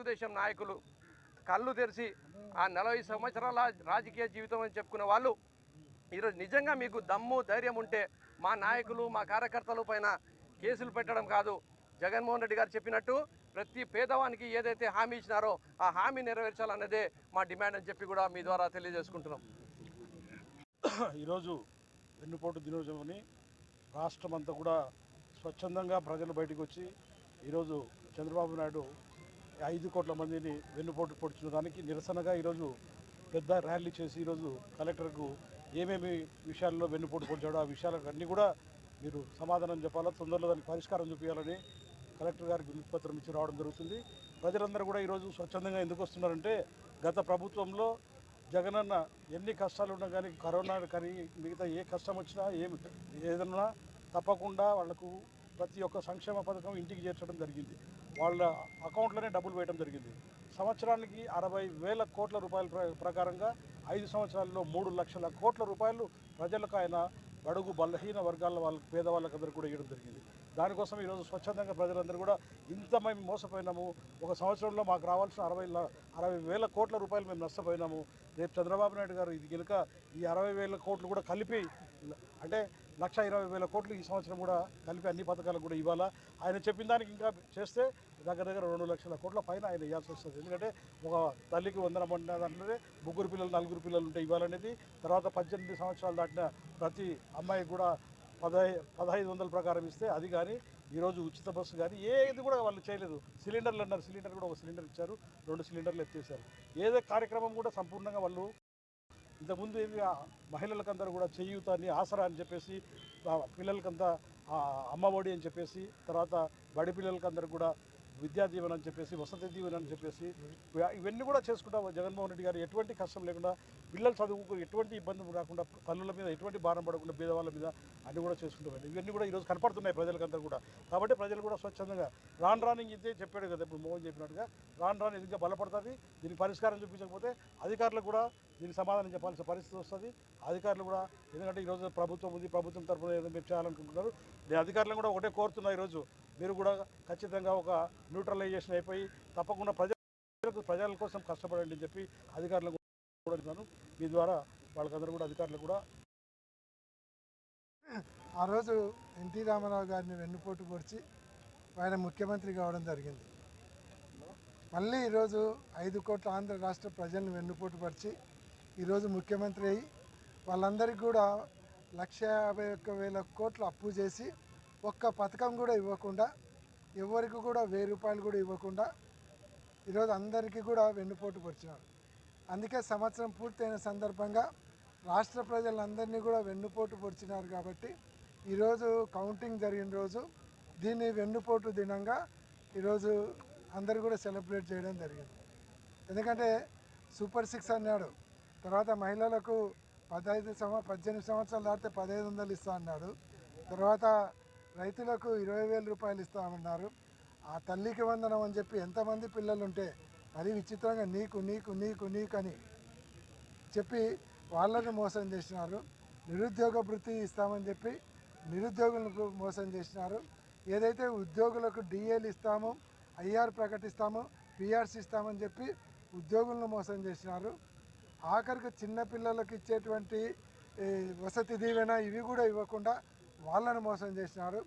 తెలుగుదేశం నాయకులు కళ్ళు తెరిచి ఆ నలభై సంవత్సరాల రాజకీయ జీవితం అని చెప్పుకునే వాళ్ళు ఈరోజు నిజంగా మీకు దమ్ము ధైర్యం ఉంటే మా నాయకులు మా కార్యకర్తల పైన కేసులు పెట్టడం కాదు. జగన్మోహన్ రెడ్డి గారు చెప్పినట్టు ప్రతి పేదవానికి ఏదైతే హామీ ఇచ్చినారో ఆ హామీ నెరవేర్చాలన్నదే మా డిమాండ్ అని చెప్పి కూడా మీ ద్వారా తెలియజేసుకుంటున్నాం. ఈరోజు వెన్నుపోటు దినోత్సవం రాష్ట్రం అంతా కూడా స్వచ్ఛందంగా ప్రజలు బయటకు వచ్చి ఈరోజు చంద్రబాబు నాయుడు ఐదు కోట్ల మందిని వెన్నుపోటు పొడిచిన దానికి నిరసనగా ఈరోజు పెద్ద ర్యాలీ చేసి ఈరోజు కలెక్టర్కు ఏమేమి విషయాల్లో వెన్నుపోటు పొడిచాడో ఆ విషయాలకు అన్నీ కూడా మీరు సమాధానం చెప్పాలా తొందరలో దానికి పరిష్కారం చూపించాలని కలెక్టర్ గారికి వినతిపత్రం ఇచ్చి రావడం జరుగుతుంది. ప్రజలందరూ కూడా ఈరోజు స్వచ్ఛందంగా ఎందుకు వస్తున్నారంటే గత ప్రభుత్వంలో జగనన్న ఎన్ని కష్టాలు ఉన్నా కానీ కరోనా కానీ మిగతా ఏ కష్టం వచ్చినా ఏమి ఏదన్నా తప్పకుండా వాళ్ళకు ప్రతి ఒక్క సంక్షేమ పథకం ఇంటికి చేర్చడం జరిగింది. వాళ్ళ అకౌంట్లోనే డబ్బులు వేయడం జరిగింది. సంవత్సరానికి అరవై వేల కోట్ల రూపాయల ప్ర- ప్రకారంగా ఐదు సంవత్సరాల్లో మూడు లక్షల కోట్ల రూపాయలు ప్రజలకు ఆయన బడుగు బలహీన వర్గాల వాళ్ళకి పేదవాళ్ళకందరూ కూడా ఇవ్వడం జరిగింది. దానికోసం ఈరోజు స్వచ్ఛందంగా ప్రజలందరూ కూడా ఇంత మేము మోసపోయినాము. ఒక సంవత్సరంలో మాకు రావాల్సిన అరవై అరవై వేల కోట్ల రూపాయలు మేము నష్టపోయినాము. రేపు చంద్రబాబు నాయుడు గారు ఇది కనుక ఈ అరవై వేల కోట్లు కూడా కలిపి అంటే లక్ష ఇరవై వేల కోట్లు ఈ సంవత్సరం కూడా కలిపి అన్ని పథకాలకు కూడా ఇవ్వాలా? ఆయన చెప్పిన దానికి ఇంకా చేస్తే దగ్గర దగ్గర రెండు లక్షల కోట్ల పైన ఆయన ఇవ్వాల్సి వస్తుంది. ఎందుకంటే ఒక తల్లికి వందనం అన్న దాంట్లోనే ముగ్గురు పిల్లలు నలుగురు పిల్లలు ఉంటే ఇవ్వాలనేది తర్వాత పద్దెనిమిది సంవత్సరాలు దాటిన ప్రతి అమ్మాయికి కూడా పదహై పదహైదు వందల ప్రకారం ఇస్తే అది కానీ ఈరోజు ఉచిత బస్సు కానీ ఏది కూడా వాళ్ళు చేయలేదు. సిలిండర్లు అన్నారు. సిలిండర్ కూడా ఒక సిలిండర్ ఇచ్చారు. రెండు సిలిండర్లు ఎత్తేసారు ఏదో కార్యక్రమం కూడా సంపూర్ణంగా వాళ్ళు ఇంతకుముందు ఏమి మహిళలకందరూ కూడా చేయూత అని ఆసరా అని చెప్పేసి పిల్లలకంతా అమ్మఒడి అని చెప్పేసి తర్వాత బడి పిల్లలకందరూ కూడా విద్యా దీవెన అని చెప్పేసి వసతి దీవెన అని చెప్పేసి ఇవన్నీ కూడా చేసుకుంటా. జగన్మోహన్ రెడ్డి గారు ఎటువంటి కష్టం లేకుండా పిల్లలు చదువుకు ఎటువంటి ఇబ్బంది రాకుండా పనుల మీద ఎటువంటి భారం పడకుండా పేదవాళ్ళ మీద అన్ని కూడా చేసుకుంటాం ఇవన్నీ కూడా ఈరోజు కనపడుతున్నాయి ప్రజలకంతా కూడా. కాబట్టి ప్రజలు కూడా స్వచ్ఛందంగా రాను రాను ఇదే చెప్పాడు కదా ఇప్పుడు మోహన్ చెప్పినట్టుగా రాను రాని ఇంకా బలపడుతుంది దీనికి పరిష్కారం చూపించకపోతే అధికారులకు కూడా దీనికి సమాధానం చెప్పాల్సిన పరిస్థితి వస్తుంది. అధికారులు కూడా ఎందుకంటే ఈరోజు ప్రభుత్వం ఉంది ప్రభుత్వం తరఫున ఏదో మీరు చేయాలనుకుంటున్నారు. నేను అధికారులను కూడా ఒకటే కోరుతున్నా ఈరోజు. మీరు కూడా ఖచ్చితంగా ఒక న్యూట్రలైజేషన్ అయిపోయి తప్పకుండా ప్రజలకు ప్రజల కోసం కష్టపడండి అని చెప్పి అధికారులకు కూడా మీ ద్వారా వాళ్ళకందరూ కూడా అధికారులు కూడా. ఆ రోజు ఎన్టీ రామారావు గారిని వెన్నుపోటు పొడిచి ఆయన ముఖ్యమంత్రి కావడం జరిగింది. మళ్ళీ ఈరోజు ఐదు కోట్ల ఆంధ్ర రాష్ట్ర ప్రజలను వెన్నుపోటు పరిచి ఈరోజు ముఖ్యమంత్రి అయ్యి వాళ్ళందరికీ కూడా లక్ష యాభై ఒక్క వేల కోట్లు అప్పు చేసి ఒక్క పథకం కూడా ఇవ్వకుండా ఎవరికి కూడా వెయ్యి రూపాయలు కూడా ఇవ్వకుండా ఈరోజు అందరికీ కూడా వెన్నుపోటు పరిచినారు అందుకే సంవత్సరం పూర్తయిన సందర్భంగా రాష్ట్ర ప్రజలందరినీ కూడా వెన్నుపోటు పొడిచినారు కాబట్టి ఈరోజు కౌంటింగ్ జరిగిన రోజు దీన్ని వెన్నుపోటు దినంగా ఈరోజు అందరూ కూడా సెలబ్రేట్ చేయడం జరిగింది. ఎందుకంటే సూపర్ సిక్స్ అన్నాడు తర్వాత మహిళలకు పదహైదు సంవ పద్దెనిమిది సంవత్సరాలు దాటితే పదహైదు వందలు ఇస్తా అన్నాడు తర్వాత రైతులకు ఇరవై వేల రూపాయలు ఇస్తామన్నారు. ఆ తల్లికి వందనం అని చెప్పి ఎంతమంది పిల్లలు ఉంటే అది విచిత్రంగా నీకు నీకు నీకు నీకు అని చెప్పి వాళ్ళని మోసం చేసినారు. నిరుద్యోగ వృత్తి ఇస్తామని చెప్పి నిరుద్యోగులకు మోసం చేసినారు. ఏదైతే ఉద్యోగులకు డిఏలు ఇస్తామో ఐఆర్ ప్రకటిస్తామో పిఆర్సి ఇస్తామని చెప్పి ఉద్యోగులను మోసం చేసినారు. ఆఖరికి చిన్నపిల్లలకు ఇచ్చేటువంటి వసతి దీవెన ఇవి కూడా ఇవ్వకుండా వాళ్ళని మోసం చేసినారు.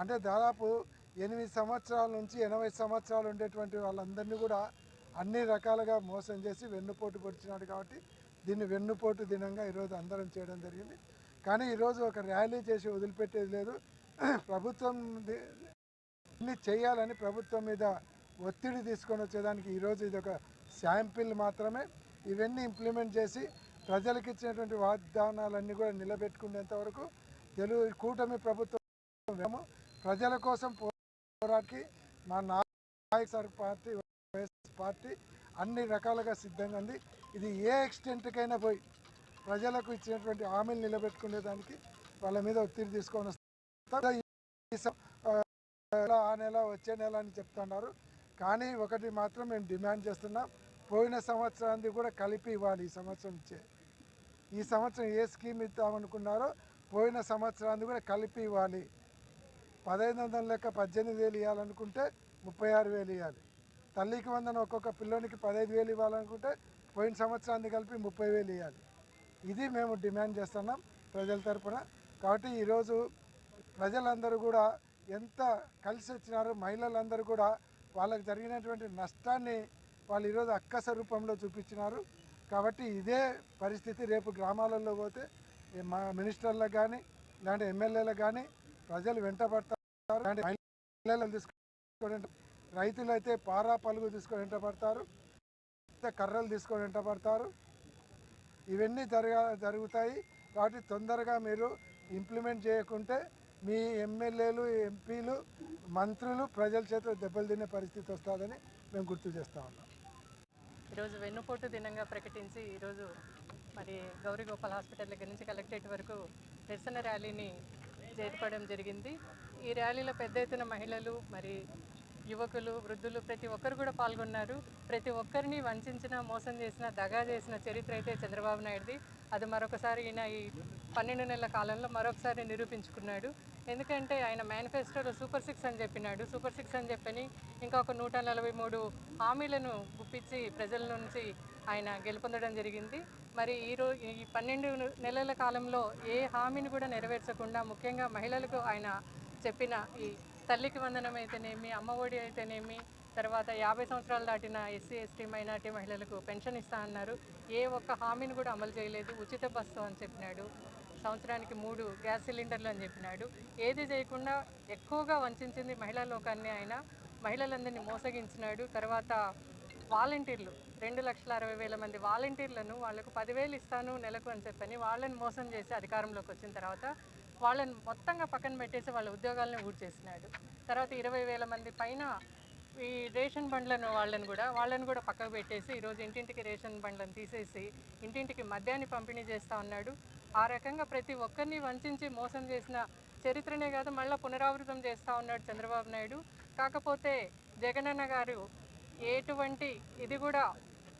అంటే దాదాపు ఎనిమిది సంవత్సరాల నుంచి ఎనభై సంవత్సరాలు ఉండేటువంటి వాళ్ళందరినీ కూడా అన్ని రకాలుగా మోసం చేసి వెన్నుపోటు పొడిచినాడు కాబట్టి దీన్ని వెన్నుపోటు దినంగా ఈరోజు అందరం చేయడం జరిగింది. కానీ ఈరోజు ఒక ర్యాలీ చేసి వదిలిపెట్టేది లేదు. ప్రభుత్వం చేయాలని ప్రభుత్వం మీద ఒత్తిడి తీసుకొని వచ్చేదానికి ఈరోజు ఇది ఒక శాంపిల్ మాత్రమే. ఇవన్నీ ఇంప్లిమెంట్ చేసి ప్రజలకు ఇచ్చినటువంటి వాగ్దానాలన్నీ కూడా నిలబెట్టుకునేంత వరకు తెలుగు కూటమి ప్రభుత్వం ప్రజల కోసం పోరాటి మా నాయక సార్ పార్టీ వైఎస్ పార్టీ అన్ని రకాలుగా సిద్ధంగా ఉంది. ఇది ఏ ఎక్స్టెంట్కైనా పోయి ప్రజలకు ఇచ్చినటువంటి హామీలు నిలబెట్టుకునేదానికి వాళ్ళ మీద ఒత్తిడి తీసుకొని వస్తారు. ఆ, నెల, ఆ నెల వచ్చే నెల అని చెప్తున్నారు. కానీ ఒకటి మాత్రం మేము డిమాండ్ చేస్తున్నాం. పోయిన సంవత్సరానికి కూడా కలిపి ఇవ్వాలి ఈ సంవత్సరం ఇచ్చే ఈ సంవత్సరం ఏ స్కీమ్ ఇద్దామనుకున్నారో పోయిన సంవత్సరాన్ని కూడా కలిపి ఇవ్వాలి. పదహైదు వందల లెక్క పద్దెనిమిది వేలు ఇవ్వాలనుకుంటే ముప్పై ఆరు వేలు ఇవ్వాలి. తల్లికి వందన ఒక్కొక్క పిల్లోనికి పదహైదు వేలు ఇవ్వాలనుకుంటే పోయిన సంవత్సరాన్ని కలిపి ముప్పై వేలు ఇవ్వాలి. ఇది మేము డిమాండ్ చేస్తున్నాం ప్రజల తరపున. కాబట్టి ఈరోజు ప్రజలందరూ కూడా ఎంత కలిసి వచ్చినారో మహిళలందరూ కూడా వాళ్ళకి జరిగినటువంటి నష్టాన్ని వాళ్ళు ఈరోజు అక్కస రూపంలో చూపించినారు. కాబట్టి ఇదే పరిస్థితి రేపు గ్రామాలలో పోతే మా మినిస్టర్లకు కానీ ఇలాంటి ఎమ్మెల్యేలకు కానీ ప్రజలు వెంటబడతారు ఇలాంటి మహిళలను తీసుకొని రైతులు అయితే పారా పలుగు తీసుకొని వెంటబడతారు కర్రలు తీసుకొని వెంటబడతారు ఇవన్నీ జరగ జరుగుతాయి. కాబట్టి తొందరగా మీరు ఇంప్లిమెంట్ చేయకుంటే మీ ఎమ్మెల్యేలు ఎంపీలు మంత్రులు ప్రజల చేత దెబ్బలు తినే పరిస్థితి వస్తుందని మేము గుర్తు చేస్తా ఉన్నాం. ఈరోజు వెన్నుపోటు దినంగా ప్రకటించి ఈరోజు మరి గౌరీ గోపాల్ హాస్పిటల్ దగ్గర నుంచి కలెక్టరేట్ వరకు నిరసన ర్యాలీని చేర్పడం జరిగింది. ఈ ర్యాలీలో పెద్ద ఎత్తున మహిళలు మరి యువకులు వృద్ధులు ప్రతి ఒక్కరు కూడా పాల్గొన్నారు. ప్రతి ఒక్కరిని వంచిన మోసం చేసిన దగా చేసిన చరిత్ర అయితే చంద్రబాబు నాయుడుది. అది మరొకసారి ఈయన ఈ పన్నెండు నెలల కాలంలో మరొకసారి నిరూపించుకున్నాడు. ఎందుకంటే ఆయన మేనిఫెస్టోలో సూపర్ సిక్స్ అని చెప్పినాడు. సూపర్ సిక్స్ అని చెప్పని ఇంకా ఒక నూట నలభై మూడు హామీలను గుప్పించి ప్రజల నుంచి ఆయన గెలుపొందడం జరిగింది. మరి ఈరోజు ఈ పన్నెండు నెలల కాలంలో ఏ హామీని కూడా నెరవేర్చకుండా ముఖ్యంగా మహిళలకు ఆయన చెప్పిన ఈ తల్లికి వందనం అయితేనేమి అమ్మఒడి అయితేనేమి తర్వాత యాభై సంవత్సరాలు దాటిన ఎస్సీ ఎస్టీ మైనార్టీ మహిళలకు పెన్షన్ ఇస్తా అన్నారు. ఏ ఒక్క హామీని కూడా అమలు చేయలేదు. ఉచిత బస్సు అని చెప్పినాడు. సంవత్సరానికి మూడు గ్యాస్ సిలిండర్లు అని చెప్పినాడు. ఏది చేయకుండా ఎక్కువగా వంచింది మహిళా లోకాన్ని ఆయన. మహిళలందరినీ మోసగించినాడు. తర్వాత వాలంటీర్లు రెండు లక్షల అరవై వేల మంది వాలంటీర్లను వాళ్ళకు పదివేలు ఇస్తాను నెలకు అని చెప్పని వాళ్ళని మోసం చేసి అధికారంలోకి వచ్చిన తర్వాత వాళ్ళని మొత్తంగా పక్కన పెట్టేసి వాళ్ళ ఉద్యోగాలను ఊడ్చేసినాడు. తర్వాత ఇరవై వేల మంది పైన ఈ రేషన్ బండ్లను వాళ్ళని కూడా వాళ్ళని కూడా పక్కకు పెట్టేసి ఈరోజు ఇంటింటికి రేషన్ బండ్లను తీసేసి ఇంటింటికి మద్యాన్ని పంపిణీ చేస్తూ ఉన్నాడు. ఆ రకంగా ప్రతి ఒక్కరిని వంచి మోసం చేసిన చరిత్రనే కాదు మళ్ళీ పునరావృతం చేస్తూ ఉన్నాడు చంద్రబాబు నాయుడు. కాకపోతే జగనన్న గారు ఎటువంటి ఇది కూడా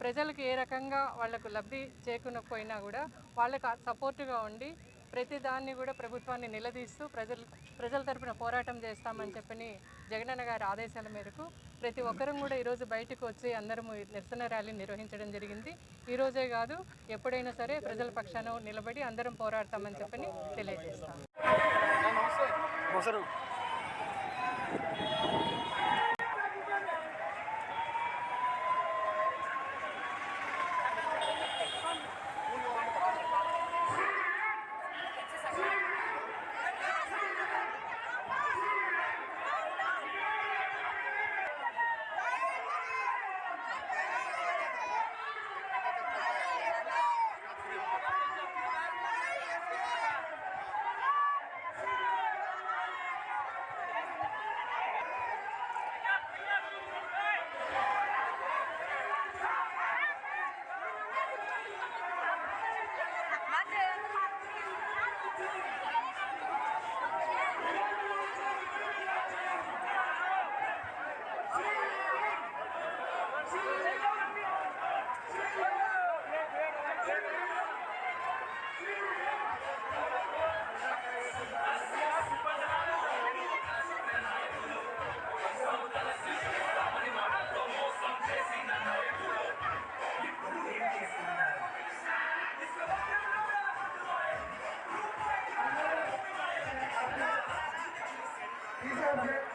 ప్రజలకు ఏ రకంగా వాళ్ళకు లబ్ధి చేకూనకపోయినా కూడా వాళ్ళకు సపోర్టుగా ఉండి ప్రతి దాన్ని కూడా ప్రభుత్వాన్ని నిలదీస్తూ ప్రజలు ప్రజల తరపున పోరాటం చేస్తామని చెప్పని జగనన్న గారి ఆదేశాల మేరకు ప్రతి ఒక్కరం కూడా ఈరోజు బయటకు వచ్చి అందరము నిరసన ర్యాలీ నిర్వహించడం జరిగింది. ఈరోజే కాదు ఎప్పుడైనా సరే ప్రజల పక్షాన నిలబడి అందరం పోరాడతామని చెప్పని తెలియజేస్తాం అన్న